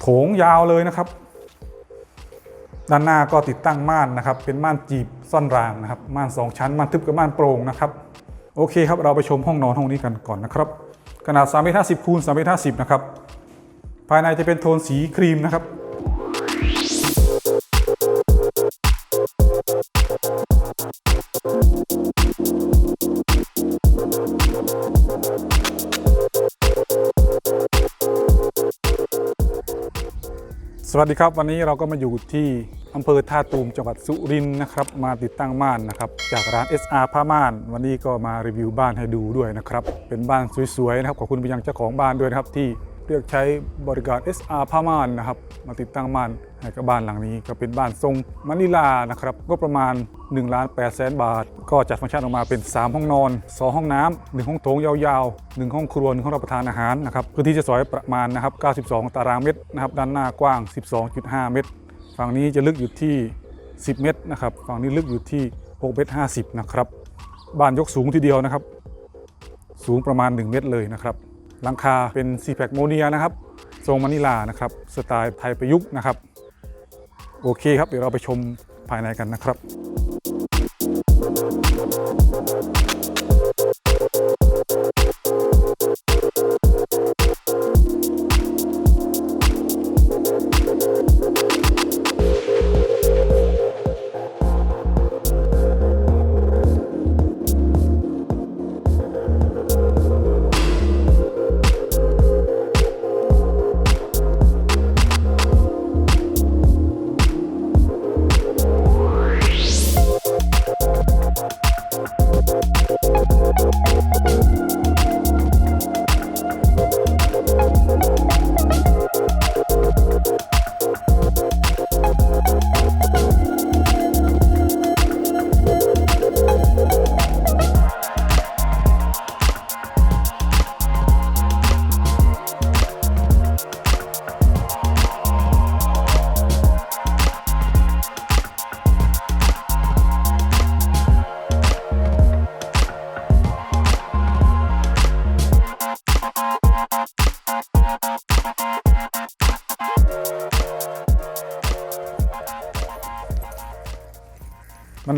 โถงยาวเลยนะครับ ด้านหน้าก็ติดตั้งม่านนะครับ เป็นม่านจีบซ่อนรางนะครับ ม่านสองชั้น ม่านทึบกับม่านโปร่งนะครับ โอเคครับ เราไปชมห้องนอนห้องนี้กันก่อนนะครับ ขนาด3เมตร50คูณ3เมตร50นะครับ ภายในจะเป็นโทนสีครีมนะครับ สวัสดีครับ วันนี้เราก็มาอยู่ที่อำเภอท่าตูมจังหวัดสุรินทร์นะครับ มาติดตั้งม่านนะครับ จากร้าน SR ผ้าม่าน วันนี้ก็มารีวิวบ้านให้ดูด้วยนะครับ เป็นบ้านสวยๆนะครับขอบคุณไปยังเจ้าของบ้านด้วยนะครับที่ เลือกใช้บริการ SR ผ้าม่านนะครับ มาติดตั้งม่านให้กับบ้านหลังนี้ ก็เป็นบ้านทรงมะนิลานะครับก็ประมาณ1ล้าน8แสนบาท ก็จัดฟังก์ชันออกมาเป็น 3 ห้องนอน 2 ห้องน้ำหนึ่งห้องโถงยาวๆ 1 ห้องครัวหนึ่งห้องรับประทานอาหารนะครับพื้นที่จะสอยประมาณนะครับ92 ตารางเมตรนะครับด้านหน้ากว้าง 12.5 เมตร ฝั่งนี้จะลึกอยู่ที่ 10 เมตรนะครับฝั่งนี้ลึกอยู่ที่6เมตร50นะครับบ้านยกสูงทีเดียวนะครับ สูงประมาณ 1 เมตรเลยนะครับ หลังคาเป็นซีแพคโมเดียนะครับ ทรงมานิลานะครับ สไตล์ไทยประยุกต์นะครับ โอเคครับ เดี๋ยวเราไปชมภายในกันนะครับ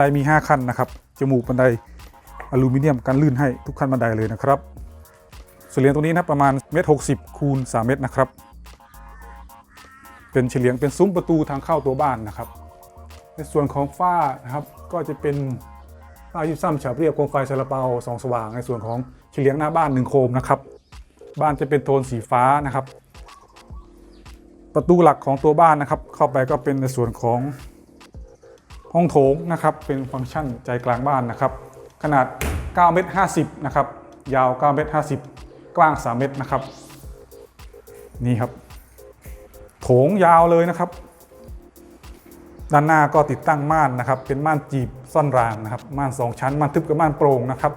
ไดมี 5 ขั้นนะครับ จมูกบันไดอลูมิเนียมกันลื่นให้ทุกขั้นบันไดเลยนะครับเฉลียงตรงนี้นะประมาณเมตรหกคูณ3เมตรนะครับ เป็นเฉลียงเป็นซุ้มประตูทางเข้าตัวบ้านนะครับ ในส่วนของฝ้านะครับก็จะเป็นฝ้ายิบซ้ำฉาบเรียบโคมไฟซาลาเปาสองสว่าง ในส่วนของเฉลียงหน้าบ้านหนึ่งโคมนะครับ บ้านจะเป็นโทนสีฟ้านะครับ ประตูหลักของตัวบ้านนะครับ เข้าไปก็เป็นในส่วนของ ห้องโถงนะครับเป็นฟังก์ชันใจกลางบ้านนะครับ ขนาด 9 เมตร 50 นะครับ ยาว 9 เมตร 50 กว้าง 3 เมตรนะครับ นี่ครับ โถงยาวเลยนะครับ ด้านหน้าก็ติดตั้งม่านนะครับ เป็นม่านจีบซ่อนรางนะครับ ม่าน 2 ชั้น ม่านทึบกับม่านโปร่งนะครับ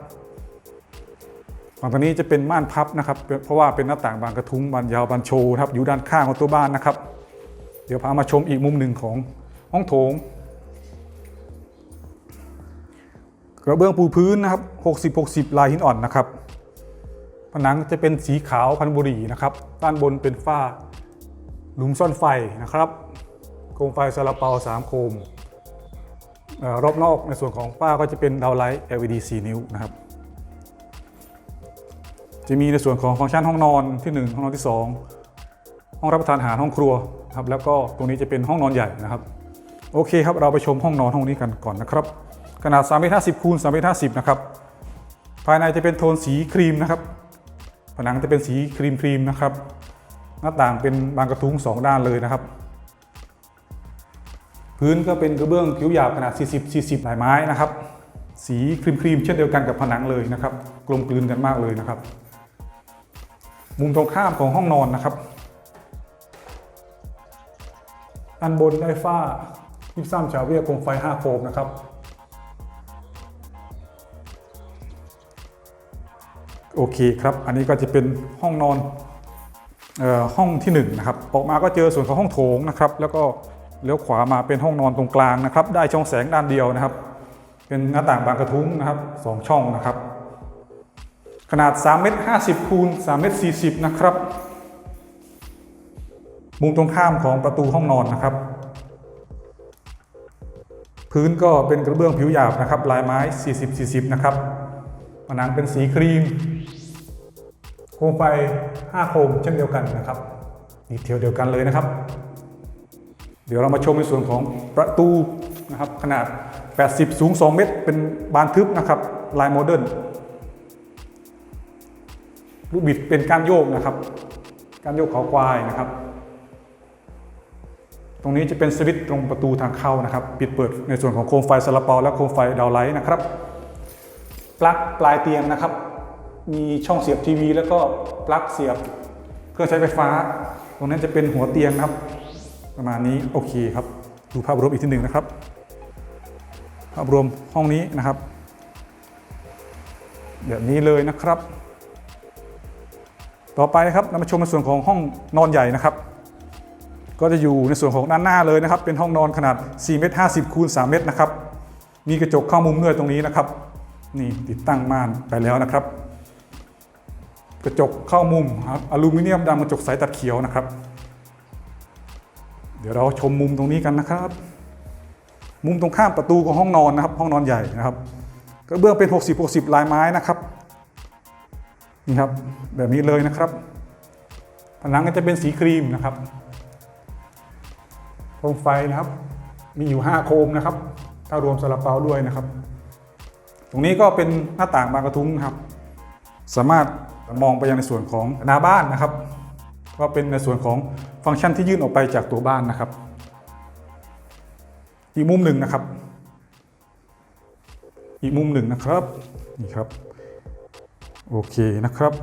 ฝั่งตรงนี้จะเป็นม่านพับนะครับ เพราะว่าเป็นหน้าต่างบานกระทุ้งบานยาวบานโชว์ครับ อยู่ด้านข้างของตัวบ้านนะครับ เดี๋ยวพามาชมอีกมุมหนึ่งของห้องโถง กระเบื้องปูพื้นนะครับ 60 60 ลายหินอ่อนนะครับ ผนังจะเป็นสีขาวพันบุหรีนะครับ ด้านบนเป็นฝ้าหลุมซ่อนไฟนะครับ โคมไฟซาลาเปา3โคมรอบนอกในส่วนของฝ้าก็จะเป็นดาวไลท์ LED 4 นิ้วนะครับ จะมีในส่วนของฟังก์ชันห้องนอนที่ 1 ห้องนอนที่ 2 ห้องรับประทานอาหารห้องครัวครับแล้วก็ตรงนี้จะเป็นห้องนอนใหญ่นะครับ โอเคครับ เราไปชมห้องนอนห้องนี้กันก่อนนะครับ ขนาด3เมตร50คูณ3เมตร50นะครับ ภายในจะเป็นโทนสีครีมนะครับ ผนังจะเป็นสีครีมครีมนะครับ หน้าต่างเป็นบานกระทุ้ง2ด้านเลยนะครับ พื้นก็เป็นกระเบื้องผิวหยาบขนาด 40 40 หลายไม้นะครับ สีครีมครีมเช่นเดียวกันกับผนังเลยนะครับ กลมกลืนกันมากเลยนะครับ มุมตรงข้ามของห้องนอนนะครับด้านบนได้ฝ้ายิบซ้ำฉาวเรียกโคมไฟ 5 โคมนะครับ โอเคครับ อันนี้ก็จะเป็นห้องนอนเออห้องที่1นงนะครับออกมาก็เจอส่วนของห้องโถงนะครับ แล้วก็เลี้ยวขวามาเป็นห้องนอนตรงกลางนะครับ ได้ช่องแสงด้านเดียวนะครับ เป็นหน้าต่างบานกระทุ้งนะครับสองช่องนะครับ ขนาด3เมตร50คูณ3เมตร40นะครับมุมตรงข้ามของประตูห้องนอนนะครับ พื้นก็เป็นกระเบื้องผิวหยาบนะครับ ลายไม้ 40-40 นะครับผนังเป็นสีครีม โคมไฟ 5 โคมเช่นเดียวกันนะครับดีเทลเดียวกันเลยนะครับ เดี๋ยวเรามาชมในส่วนของประตูนะครับขนาด 80 สูง 2 เมตร เป็นบานทึบนะครับลายโมเดิร์นลูกบิดเป็นการโยกนะครับ การโยกเขาควายนะครับ ตรงนี้จะเป็นสวิตช์ตรงประตูทางเข้านะครับ ปิดเปิดในส่วนของโคมไฟสลับเปาและโคมไฟดาวไลท์นะครับ ปลั๊กปลายเตียงนะครับ มีช่องเสียบทีวี แล้วก็ปลั๊กเสียบเครื่องใช้ไฟฟ้า ตรงนั้นจะเป็นหัวเตียงนะครับ ประมาณนี้โอเคครับ ดูภาพรวมอีกทีหนึ่งนะครับภาพรวมห้องนี้นะครับ แบบนี้เลยนะครับ ต่อไปครับเรามาชมในส่วนของห้องนอนใหญ่นะครับ ก็จะอยู่ในส่วนของด้านหน้าเลยนะครับ เป็นห้องนอนขนาด4เมตร50คูณ3เมตรนะครับ มีกระจกเข้ามุมด้วยตรงนี้นะครับ นี่ติดตั้งม่านไปแล้วนะครับ กระจกเข้ามุมครับอลูมิเนียมดำกระจกใสตัดเขียวนะครับ เดี๋ยวเราชมมุมตรงนี้กันนะครับ มุมตรงข้ามประตูของห้องนอนนะครับ ห้องนอนใหญ่นะครับกระเบื้องเป็น 60 60 ลายไม้นะครับนี่ครับแบบนี้เลยนะครับ ผนังก็จะเป็นสีครีมนะครับโคมไฟนะครับ มีอยู่ 5 โคมนะครับ ถ้ารวมสลับเปาด้วยนะครับ ตรงนี้ก็เป็นหน้าต่างบานกระทุ้งครับ สามารถ มองไปยังในส่วนของหน้าบ้านนะครับ ก็เป็นในส่วนของฟังก์ชันที่ยื่นออกไปจากตัวบ้านนะครับ อีกมุมหนึ่งนะครับ อีกมุมหนึ่งนะครับนี่ครับโอเคนะครับ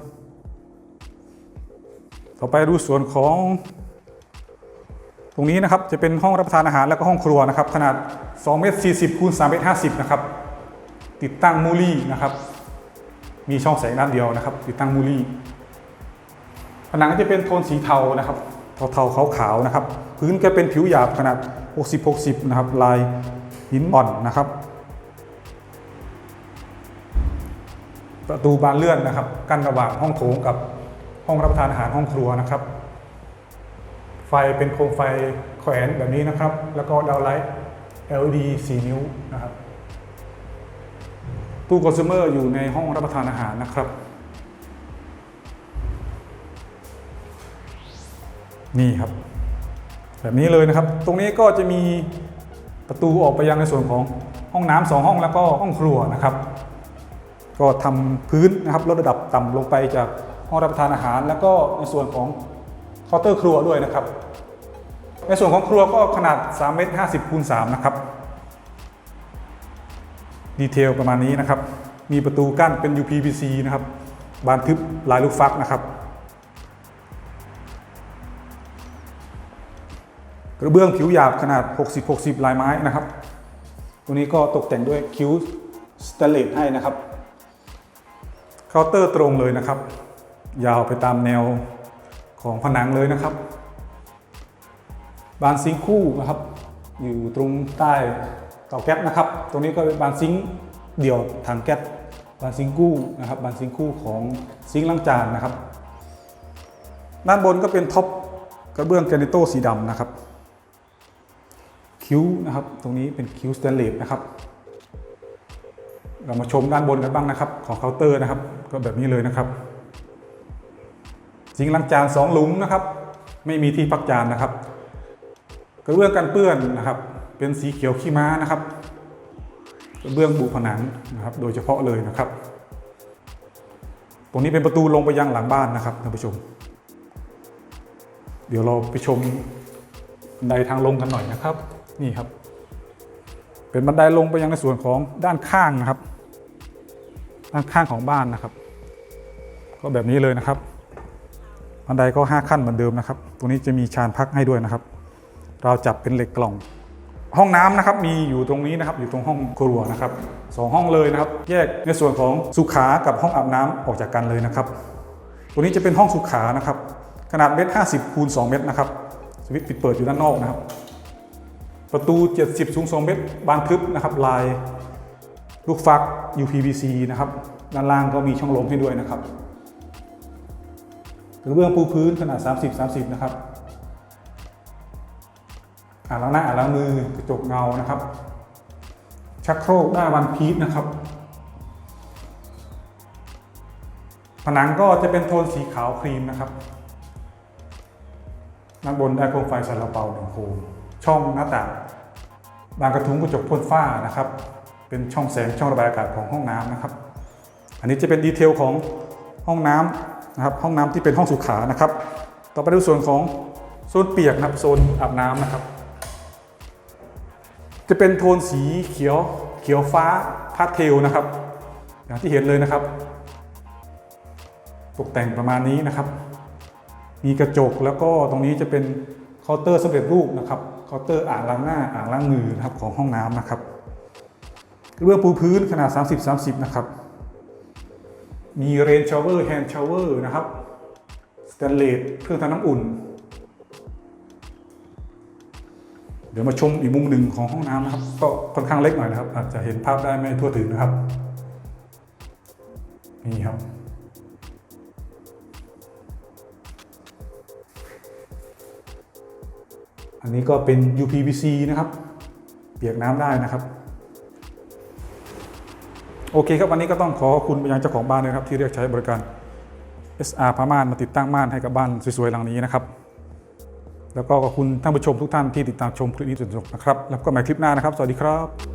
ต่อไปดูส่วนของตรงนี้นะครับจะเป็นห้องรับประทานอาหารและก็ห้องครัวนะครับ ขนาด2เมตร40คูณ3เมตร50นะครับติดตั้งมูลี่นะครับ มีช่องแสงด้านเดียวนะครับ ติดตั้งมูลี่ผนังจะเป็นโทนสีเทานะครับ เทาๆขาวๆนะครับ พื้นก็เป็นผิวหยาบขนาด 60-60 นะครับ ลายหินอ่อนนะครับ ประตูบานเลื่อนนะครับ กั้นระหว่างห้องโถงกับห้องรับประทานอาหารห้องครัวนะครับ ไฟเป็นโคมไฟแขวนแบบนี้นะครับ แล้วก็ดาวไลท์ LED 4 นิ้วนะครับ ตู้คอน sumer อยู่ในห้องรับประทานอาหารนะครับ นี่ครับ แบบนี้เลยนะครับ ตรงนี้ก็จะมีประตูออกไปยังในส่วนของห้องน้ำสองห้องแล้วก็ห้องครัวนะครับ ก็ทำพื้นนะครับลดระดับต่ำลงไปจากห้องรับประทานอาหาร แล้วก็ในส่วนของเคาน์เตอร์ครัวด้วยนะครับ ในส่วนของครัวก็ขนาด3เมตร50คูณ3นะครับ ดีเทลประมาณนี้นะครับ มีประตูกั้นเป็น UPVC นะครับ บานทึบลายลูกฟักนะครับกระเบื้องผิวหยาบขนาด 60-60 ลายไม้นะครับ ตัวนี้ก็ตกแต่งด้วยคิ้วสแตเลสให้นะครับ เคาน์เตอร์ตรงเลยนะครับ ยาวไปตามแนวของผนังเลยนะครับ บานซิงคู่นะครับ อยู่ตรงใต้ เตาแก๊สนะครับ ตรงนี้ก็เป็นบานซิงค์เดี่ยวถังแก๊สบานซิงคู่นะครับบานซิงคู่ของซิงค์ล้างจานนะครับ ด้านบนก็เป็นท็อปกระเบื้องแกรนิโตสีดำนะครับ คิ้วนะครับ ตรงนี้เป็นคิ้วสแตนเลสนะครับ เรามาชมด้านบนกันบ้างนะครับ ของเคาน์เตอร์นะครับ ก็แบบนี้เลยนะครับซิงค์ล้างจานสองหลุมนะครับ ไม่มีที่พักจานนะครับ กระเบื้องกันเปื้อนนะครับ เป็นสีเขียวขี้ม้านะครับเบื้องบุผนังนะครับ โดยเฉพาะเลยนะครับ ตรงนี้เป็นประตูลงไปยังหลังบ้านนะครับท่านผู้ชม เดี๋ยวเราไปชมบันไดทางลงกันหน่อยนะครับ นี่ครับ เป็นบันไดลงไปยังในส่วนของด้านข้างนะครับ ด้านข้างของบ้านนะครับ ก็แบบนี้เลยนะครับบันไดก็ 5 ขั้นเหมือนเดิมนะครับ ตรงนี้จะมีชานพักให้ด้วยนะครับ เราจับเป็นเหล็กกล่อง ห้องน้ำนะครับมีอยู่ตรงนี้นะครับอยู่ตรงห้องครัวนะครับสองห้องเลยนะครับ แยกในส่วนของสุขากับห้องอาบน้ำออกจากกันเลยนะครับ ตัวนี้จะเป็นห้องสุขานะครับ ขนาดเมตรห้าสิบคูณ2เมตรนะครับสวิตช์ปิดเปิดอยู่ด้านนอกนะครับ ประตู 70สูง2เมตรบานทึบนะครับ ลายลูกฟัก UPVC นะครับด้านล่างก็มีช่องลมให้ด้วยนะครับกระเบื้องปูพื้นขนาด 30 30 นะครับ อ่างล้างหน้าอ่างล้างมือกระจกเงานะครับ ชักโครกหน้าวันพีชนะครับ ผนังก็จะเป็นโทนสีขาวครีมนะครับด้านบนได้โคมไฟซาลาเปาหนึ่งโคมช่องหน้าต่างบานกระทุ้งกระจกพ่นฝ้านะครับ เป็นช่องแสงช่องระบายอากาศของห้องน้ำนะครับ อันนี้จะเป็นดีเทลของห้องน้ำนะครับ ห้องน้ำที่เป็นห้องสุขานะครับ ต่อไปดูส่วนของโซนเปียกนะครับ โซนอาบน้ำนะครับ จะเป็นโทนสีเขียวเขียวฟ้าพาสเทลนะครับ อย่างที่เห็นเลยนะครับ ตกแต่งประมาณนี้นะครับ มีกระจกแล้วก็ตรงนี้จะเป็นเคาน์เตอร์สำเร็จรูปนะครับเคาน์เตอร์อ่างล้างหน้าอ่างล้างมือนะครับของห้องน้ำนะครับเรื่องปูพื้นขนาด 30-30 นะครับ มีเรนชาวเวอร์แฮนด์ชาวเวอร์นะครับ สแตนเลสเครื่องทำน้ำอุ่น เดี๋ยวมาชมอีกมุมหนึ่งของห้องน้ำนะครับ ก็ค่อนข้างเล็กหน่อยนะครับ อาจจะเห็นภาพได้ไม่ทั่วถึงนะครับนี่ครับ อันนี้ก็เป็น UPVC นะครับ เปียกน้ำได้นะครับ โอเคครับวันนี้ก็ต้องขอขอบคุณไปยังเจ้าของบ้านนะครับ ที่เรียกใช้บริการ SR พม่านมาติดตั้งม่านให้กับบ้านสวยๆหลังนี้นะครับ แล้วก็ขอบคุณท่านผู้ชมทุกท่านที่ติดตามชมคลิปนี้จนจบนะครับ แล้วก็ใหม่คลิปหน้านะครับ สวัสดีครับ